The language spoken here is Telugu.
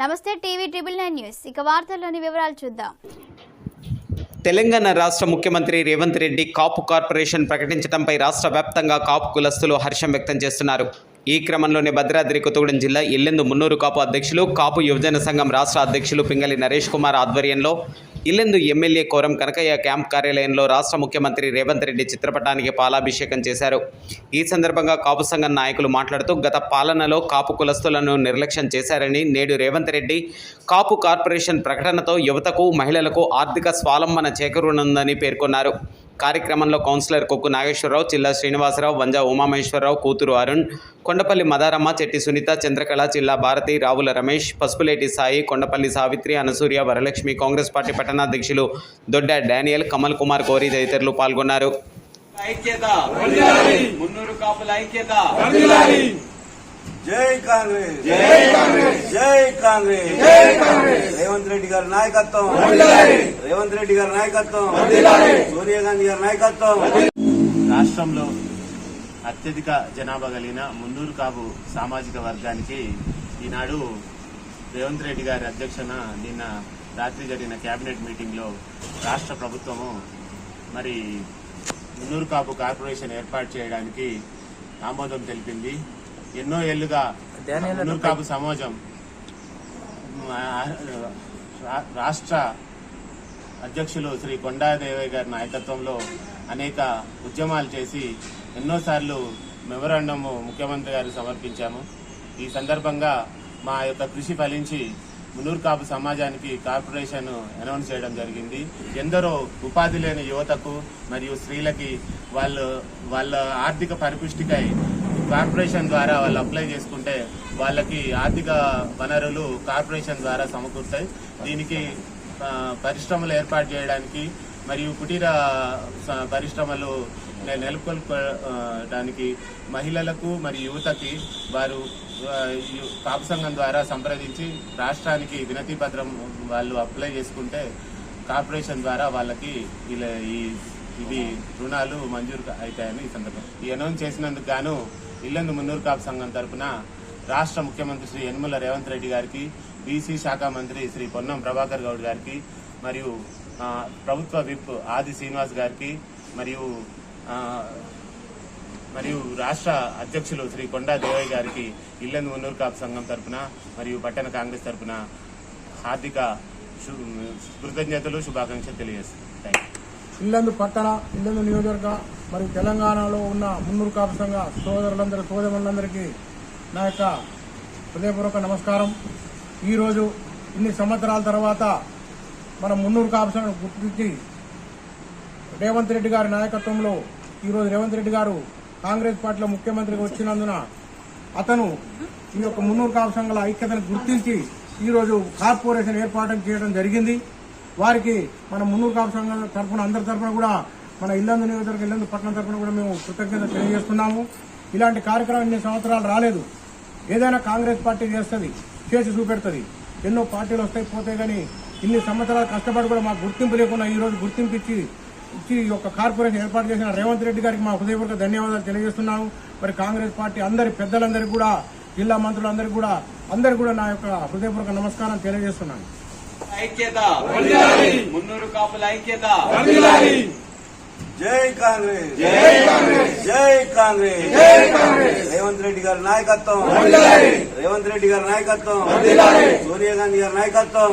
నమస్తే టీవీ ట్రిబుల్ నైన్ న్యూస్. ఇక వార్తల్లోని వివరాలు చూద్దాం. తెలంగాణ రాష్ట్ర ముఖ్యమంత్రి రేవంత్ రెడ్డి కాపు కార్పొరేషన్ ప్రకటించడంపై రాష్ట్ర వ్యాప్తంగా కాపు కులస్తులు హర్షం వ్యక్తం చేస్తున్నారు. ఈ క్రమంలోనే భద్రాద్రి కొత్తగూడెం జిల్లా ఇల్లెందు మున్నూరు కాపు అధ్యక్షులు కాపు యువజన సంఘం రాష్ట్ర అధ్యక్షులు పింగళి నరేష్ కుమార్ ఆధ్వర్యంలో ఇల్లెందు ఎమ్మెల్యే కోరం కనకయ్య క్యాంప్ కార్యాలయంలో రాష్ట్ర ముఖ్యమంత్రి రేవంత్ రెడ్డి చిత్రపటానికి పాలాభిషేకం చేశారు. ఈ సందర్భంగా కాపు సంఘం నాయకులు మాట్లాడుతూ గత పాలనలో కాపు కులస్తులను నిర్లక్ష్యం చేశారని నేడు రేవంత్ రెడ్డి కాపు కార్పొరేషన్ ప్రకటనతో యువతకు మహిళలకు ఆర్థిక స్వాలంబన చేకూరనుందని పేర్కొన్నారు. కార్యక్రమంలో కౌన్సిలర్ కొక్కు నాగేశ్వరరావు చిల్లా శ్రీనివాసరావు వంజా ఉమామహేశ్వరరావు కూతురు అరుణ్ కొండపల్లి మదారమ్మ చెట్టి సునీత చంద్రకళ చిల్లా భారతి రావుల రమేష్ పసుపులేటి సాయి కొండపల్లి సావిత్రి అనసూయ వరలక్ష్మి కాంగ్రెస్ పార్టీ పట్టణాధ్యక్షులు దొడ్డ డానియల్ కమల్ కుమార్ గౌరీ తదితరులు పాల్గొన్నారు. ఐక్యత! మున్నూరు కాపుల ఐక్యత! జై కాంగ్రెస్. జై కాంగ్రెస్. జై కాంగ్రెస్. జై కాంగ్రెస్. రేవంత్ రెడ్డి గారి నాయకత్వం. రేవంత్ రెడ్డి గారి నాయకత్వం. సోనియా గాంధీ గారి నాయకత్వం. రాష్ట్రంలో అత్యధిక జనాభా కలిగిన మున్నూరు కాపు సామాజిక వర్గానికి ఈనాడు రేవంత్ రెడ్డి గారి అధ్యక్షన నిన్న రాత్రి జరిగిన కేబినెట్ మీటింగ్లో రాష్ట్ర ప్రభుత్వము మరి మున్నూరు కాపు కార్పొరేషన్ ఏర్పాటు చేయడానికి ఆమోదం తెలిపింది. ఎన్నో ఏళ్ళుగా కాపు సమాజం రాష్ట్ర అధ్యక్షులు శ్రీ కొండాదేవయ్య గారి నాయకత్వంలో అనేక ఉద్యమాలు చేసి ఎన్నోసార్లు మెమరాండం ముఖ్యమంత్రి గారికి సమర్పించాము. ఈ సందర్భంగా మా యొక్క కృషి ఫలించి మునూరు కాపు సమాజానికి కార్పొరేషన్ అనౌన్స్ చేయడం జరిగింది. ఎందరో ఉపాధి లేని యువతకు మరియు స్త్రీలకి వాళ్ళు వాళ్ళ ఆర్థిక పరిపుష్టికై కార్పొరేషన్ ద్వారా వాళ్ళు అప్లై చేసుకుంటే వాళ్ళకి ఆర్థిక వనరులు కార్పొరేషన్ ద్వారా సమకూరుతాయి. దీనికి పరిశ్రమలు ఏర్పాటు చేయడానికి మరియు కుటీర పరిశ్రమలు నెలకొల్పడానికి మహిళలకు మరియు యువతకి వారు కాపు సంఘం ద్వారా సంప్రదించి రాష్ట్రానికి వినతి పత్రం వాళ్ళు అప్లై చేసుకుంటే కార్పొరేషన్ ద్వారా వాళ్ళకి ఇలా ఈ ఇవి రుణాలు మంజూరు అవుతాయని ఈ సందర్భం. ఈ అనౌన్స్ చేసినందుకు గాను ఇల్లందు మున్నూరు కాపు సంఘం తరఫున రాష్ట్ర ముఖ్యమంత్రి శ్రీ యనుమల రేవంత్ రెడ్డి గారికి బీసీ శాఖ మంత్రి శ్రీ పొన్నం ప్రభాకర్ గౌడ్ గారికి మరియు ప్రభుత్వ విప్ ఆది శ్రీనివాస్ గారికి మరియు మరియు రాష్ట్ర అధ్యక్షులు శ్రీ కొండా దేవయ్య గారికి ఇల్లందు మున్నూరు కాపు సంఘం తరపున మరియు పట్టణ కాంగ్రెస్ తరపున హార్దిక కృతజ్ఞతలు శుభాకాంక్షలు తెలియజేస్తున్నాను థ్యాంక్ యూ ఇల్లందు పట్టణ ఇల్లందు నియోజకవర్గ మరియు తెలంగాణలో ఉన్న మున్నూరు కాపు సంఘ సోదరులందరూ సోదరులందరికీ నా యొక్క హృదయపూర్వక నమస్కారం. ఈరోజు ఇన్ని సంవత్సరాల తర్వాత మన మున్నూరు కాపులను గుర్తించి రేవంత్ రెడ్డి గారి నాయకత్వంలో ఈరోజు రేవంత్ రెడ్డి గారు కాంగ్రెస్ పార్టీలో ముఖ్యమంత్రిగా వచ్చినందున అతను ఈ యొక్క మున్నూరు కాపు సంఘాల ఐక్యతను గుర్తించి ఈరోజు కార్పొరేషన్ ఏర్పాటు చేయడం జరిగింది. వారికి మన మున్నూరు కాపు సంఘం తరఫున అందరి తరఫున కూడా మన ఇల్లందు నియోజకవర్గం ఇల్లందు పట్టణం తరఫున కూడా మేము కృతజ్ఞత తెలియజేస్తున్నాము. ఇలాంటి కార్యక్రమం ఇన్ని సంవత్సరాలు రాలేదు. ఏదైనా కాంగ్రెస్ పార్టీ చేస్తుంది చేసి చూపెడుతుంది. ఎన్నో పార్టీలు వస్తాయి పోతాయి కానీ ఇన్ని సంవత్సరాలు కష్టపడి కూడా మాకు గుర్తింపు లేకుండా ఈ రోజు గుర్తింపు ఇచ్చి ఇచ్చి ఈ యొక్క కార్పొరేషన్ ఏర్పాటు చేసిన రేవంత్ రెడ్డి గారికి మా హృదయపూర్వక ధన్యవాదాలు తెలియజేస్తున్నాము. మరి కాంగ్రెస్ పార్టీ అందరి పెద్దలందరికీ కూడా జిల్లా మంత్రులందరికీ కూడా అందరికీ కూడా నా యొక్క హృదయపూర్వక నమస్కారం తెలియజేస్తున్నాను. ఐక్యత! మున్నూరు కాపుల ఐక్యత! జై కాంగ్రెస్! జై కాంగ్రెస్! జై కాంగ్రెస్! జై కాంగ్రెస్! రేవంత్ రెడ్డి గారి నాయకత్వం! రేవంత్ రెడ్డి గారి నాయకత్వం! సోనియా గాంధీ గారి నాయకత్వం!